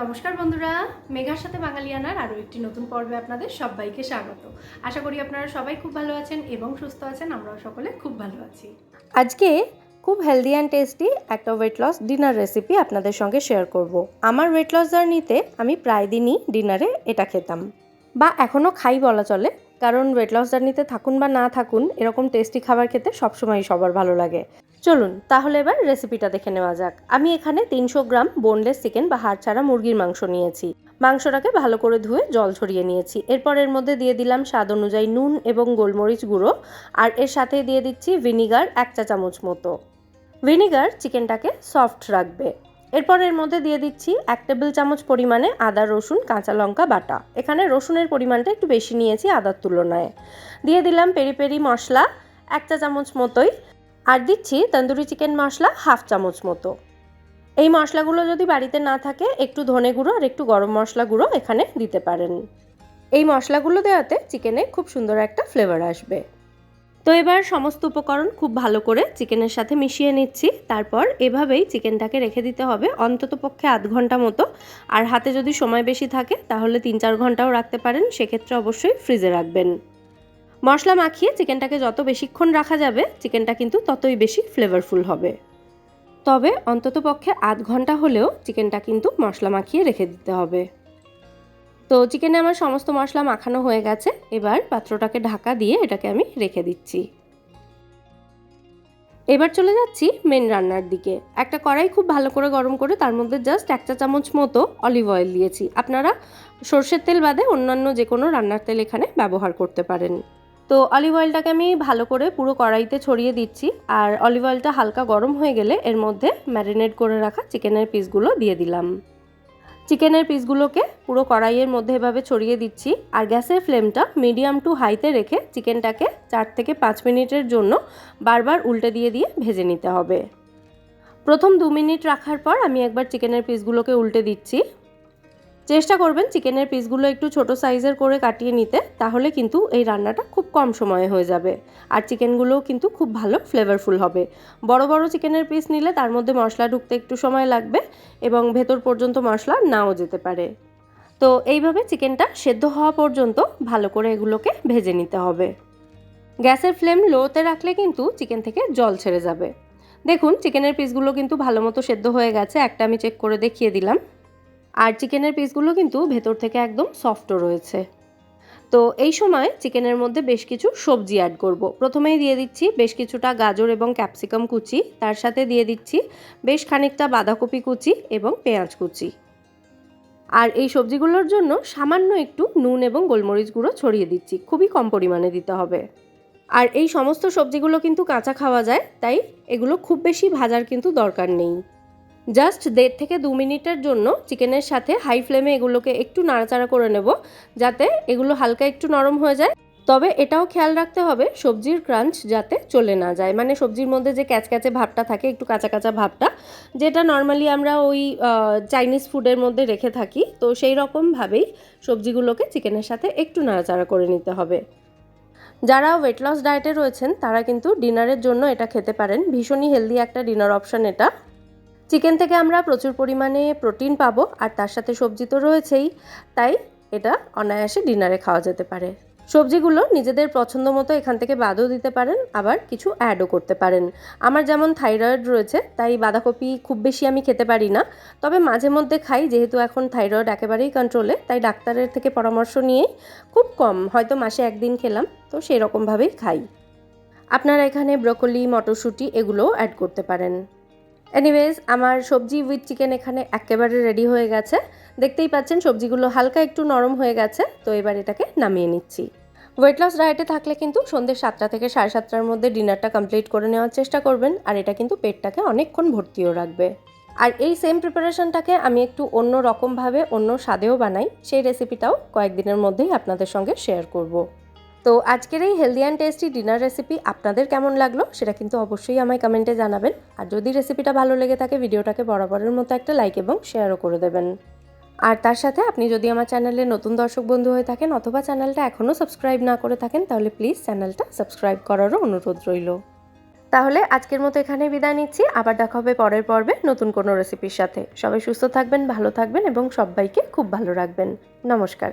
নমস্কার বন্ধুরা, মেঘার সাথে বাঙালিয়ানার আরও একটি নতুন পর্বে আপনাদের সবাইকে স্বাগত। আশা করি আপনারা সবাই খুব ভালো আছেন এবং সুস্থ আছেন, আমরাও সকলে খুব ভালো আছি। আজকে খুব হেলদি অ্যান্ড টেস্টি একটা ওয়েট লস ডিনার রেসিপি আপনাদের সঙ্গে শেয়ার করব। আমার ওয়েট লস জার্নিতে আমি প্রায় দিনই ডিনারে এটা খেতাম। বা এখনও খাই বলা চলে, কারণ ওয়েট লস জার্নিতে থাকুন বা না থাকুন, এরকম টেস্টি খাবার খেতে সবসময়ই সবার ভালো লাগে। চলুন, তাহলে এবার রেসিপিটা দেখে নেওয়া যাক। আমি এখানে তিনশো গ্রাম বোনলেস চিকেন বা হাড় ছাড়া মুরগির মাংস নিয়েছি। মাংসটাকে ভালো করে ধুয়ে জল ছড়িয়ে নিয়েছি। এরপর এর মধ্যে দিয়ে দিলাম স্বাদ অনুযায়ী নুন এবং গোলমরিচ গুঁড়ো আর এর সাথে দিয়ে দিচ্ছি ভিনিগার এক চা চামচ মতো। ভিনিগার চিকেনটাকে সফট রাখবে। এরপর এর মধ্যে দিয়ে দিচ্ছি এক টেবিল চামচ পরিমাণে আদা, রসুন, কাঁচা লঙ্কা বাটা। এখানে রসুনের পরিমাণটা একটু বেশি নিয়েছি আদার তুলনায়। দিয়ে দিলাম পেরি পেরি মশলা এক চা চামচ মতোই আর দিচ্ছি তন্দুরি চিকেন মশলা হাফ চামচ মতো। এই মশলাগুলো যদি বাড়িতে না থাকে, একটু ধনে গুঁড়ো আর একটু গরম মশলা গুঁড়ো এখানে দিতে পারেন। এই মশলাগুলো দেওয়াতে চিকেনে খুব সুন্দর একটা ফ্লেভার আসবে। তো এবার সমস্ত উপকরণ খুব ভালো করে চিকেনের সাথে মিশিয়ে নিচ্ছি। তারপর এভাবেই চিকেনটাকে রেখে দিতে হবে অন্তত পক্ষে আধ ঘণ্টা মতো। আর হাতে যদি সময় বেশি থাকে, তাহলে তিন চার ঘন্টাও রাখতে পারেন। সেক্ষেত্রে অবশ্যই ফ্রিজে রাখবেন। মশলা মাখিয়ে চিকেনটাকে যত বেশিক্ষণ রাখা যাবে, চিকেনটা কিন্তু ততই বেশি ফ্লেভারফুল হবে। তবে অন্তত পক্ষে আধ ঘণ্টা হলেও চিকেনটা কিন্তু মশলা মাখিয়ে রেখে দিতে হবে। তো চিকেনে আমার সমস্ত মশলা মাখানো হয়ে গেছে, এবার পাত্রটাকে ঢাকা দিয়ে এটাকে আমি রেখে দিচ্ছি। এবার চলে যাচ্ছি মেন রান্নার দিকে। একটা কড়াই খুব ভালো করে গরম করে তার মধ্যে জাস্ট এক চা চামচ মতো অলিভ অয়েল দিয়েছি। আপনারা সর্ষের তেল বাদে অন্যান্য যে কোনো রান্নার তেল এখানে ব্যবহার করতে পারেন। তো অলিভ অয়েলটাকে আমি ভালো করে পুরো কড়াইতে ছড়িয়ে দিচ্ছি। আর অলিভ অয়েলটা হালকা গরম হয়ে গেলে এর মধ্যে ম্যারিনেট করে রাখা চিকেনের পিসগুলো দিয়ে দিলাম। চিকেনের পিসগুলোকে পুরো কড়াইয়ের মধ্যে এভাবে ছড়িয়ে দিচ্ছি। আর গ্যাসের ফ্লেমটা মিডিয়াম টু হাইতে রেখে চিকেনটাকে চার থেকে পাঁচ মিনিটের জন্য বারবার উল্টে দিয়ে দিয়ে ভেজে নিতে হবে। প্রথম দু মিনিট রাখার পর আমি একবার চিকেনের পিসগুলোকে উল্টে দিচ্ছি। চেষ্টা করবেন চিকেনের পিসগুলো একটু ছোট সাইজের করে কাটিয়ে নিতে, তাহলে কিন্তু এই রান্নাটা খুব কম সময়ে হয়ে যাবে। আর চিকেনগুলোও কিন্তু খুব ভালো ফ্লেভারফুল হবে। বড় বড় চিকেনের পিস নিলে তার মধ্যে মশলা ঢুকতে একটু সময় লাগবে এবং ভেতর পর্যন্ত মশলা নাও যেতে পারে। তো এইভাবে চিকেনটা সেদ্ধ হওয়া পর্যন্ত ভালো করে এগুলোকে ভেজে নিতে হবে। গ্যাসের ফ্লেম লোতে রাখলে কিন্তু চিকেন থেকে জল ছেড়ে যাবে। দেখুন, চিকেনের পিসগুলো কিন্তু ভালো মতো সেদ্ধ হয়ে গেছে। একটা আমি চেক করে দেখিয়ে দিলাম। আর চিকেনের পিসগুলো কিন্তু ভেতর থেকে একদম সফটও রয়েছে। তো এই সময় চিকেনের মধ্যে বেশ কিছু সবজি অ্যাড করব। প্রথমেই দিয়ে দিচ্ছি বেশ কিছুটা গাজর এবং ক্যাপসিকাম কুচি, তার সাথে দিয়ে দিচ্ছি বেশ খানিকটা বাঁধাকপি কুচি এবং পেঁয়াজ কুচি। আর এই সবজিগুলোর জন্য সামান্য একটু নুন এবং গোলমরিচ গুঁড়ো ছড়িয়ে দিচ্ছি, খুবই কম পরিমাণে দিতে হবে। আর এই সমস্ত সবজিগুলো কিন্তু কাঁচা খাওয়া যায়, তাই এগুলো খুব বেশি ভাজার কিন্তু দরকার নেই। জাস্ট দেড় থেকে দু মিনিটের জন্য চিকেনের সাথে হাই ফ্লেমে এগুলোকে একটু নাড়াচাড়া করে নেব, যাতে এগুলো হালকা একটু নরম হয়ে যায়। তবে এটাও খেয়াল রাখতে হবে, সবজির ক্রাঞ্চ যাতে চলে না যায়। মানে সবজির মধ্যে যে ক্যাচক্যাচে ভাবটা থাকে, একটু কাঁচা কাঁচা ভাবটা, যেটা নর্মালি আমরা ওই চাইনিজ ফুডের মধ্যে রেখে থাকি, তো সেই রকমভাবেই সবজিগুলোকে চিকেনের সাথে একটু নাড়াচাড়া করে নিতে হবে। যারা ওয়েট লস ডায়েটে রয়েছেন, তারা কিন্তু ডিনারের জন্য এটা খেতে পারেন। ভীষণই হেলদি একটা ডিনার অপশান এটা। চিকেন থেকে আমরা প্রচুর পরিমাণে প্রোটিন পাবো, আর তার সাথে সবজি তো রয়েছেই, তাই এটা অনায়াসে ডিনারে খাওয়া যেতে পারে। সবজিগুলো নিজেদের পছন্দ মতো এখান থেকে বাদও দিতে পারেন, আবার কিছু অ্যাডও করতে পারেন। আমার যেমন থাইরয়েড রয়েছে, তাই বাঁধাকপি খুব বেশি আমি খেতে পারি না, তবে মাঝে মধ্যে খাই, যেহেতু এখন থাইরয়েড একেবারেই কন্ট্রোলে তাই ডাক্তারের থেকে পরামর্শ নিয়েই খুব কম, হয়তো মাসে একদিন খেলাম, তো সেই রকমভাবেই খাই। আপনারা এখানে ব্রকলি মটরশুঁটি এগুলোও অ্যাড করতে পারেন। এনিওয়েজ আমার সবজি উইথ চিকেন এখানে একেবারে রেডি হয়ে গেছে। দেখতেই পাচ্ছেন, সবজিগুলো হালকা একটু নরম হয়ে গেছে, তো এবার এটাকে নামিয়ে নিচ্ছি। ওয়েট লস ডায়েটে থাকলে কিন্তু সন্ধ্যে সাতটা থেকে সাড়ে সাতটার মধ্যে ডিনারটা কমপ্লিট করে নেওয়ার চেষ্টা করবেন, আর এটা কিন্তু পেটটাকে অনেকক্ষণ ভর্তিও রাখবে। আর এই সেম প্রিপারেশনটাকে আমি একটু অন্য রকমভাবে অন্য স্বাদেও বানাই, সেই রেসিপিটাও কয়েকদিনের মধ্যেই আপনাদের সঙ্গে শেয়ার করব। তো আজকের এই healthy and tasty dinner recipe আপনাদের কেমন লাগল সেটা কিন্তু অবশ্যই আমায় কমেন্টে জানাবেন। আর যদি রেসিপিটা ভালো লেগে থাকে ভিডিওটাকে বরাবরের মতো একটা লাইক এবং শেয়ারও করে দেবেন। আর তার সাথে আপনি যদি আমার চ্যানেলে নতুন দর্শক বন্ধু হয়ে থাকেন অথবা চ্যানেলটা এখনও সাবস্ক্রাইব না করে থাকেন, তাহলে প্লিজ চ্যানেলটা সাবস্ক্রাইব করারও অনুরোধ রইল। তাহলে আজকের মতো এখানে বিদায় নিচ্ছি। আবার দেখা হবে পরের পর্বে নতুন কোনো রেসিপির সাথে। সবাই সুস্থ থাকবেন, ভালো থাকবেন এবং সবাইকে খুব ভালো রাখবেন। নমস্কার।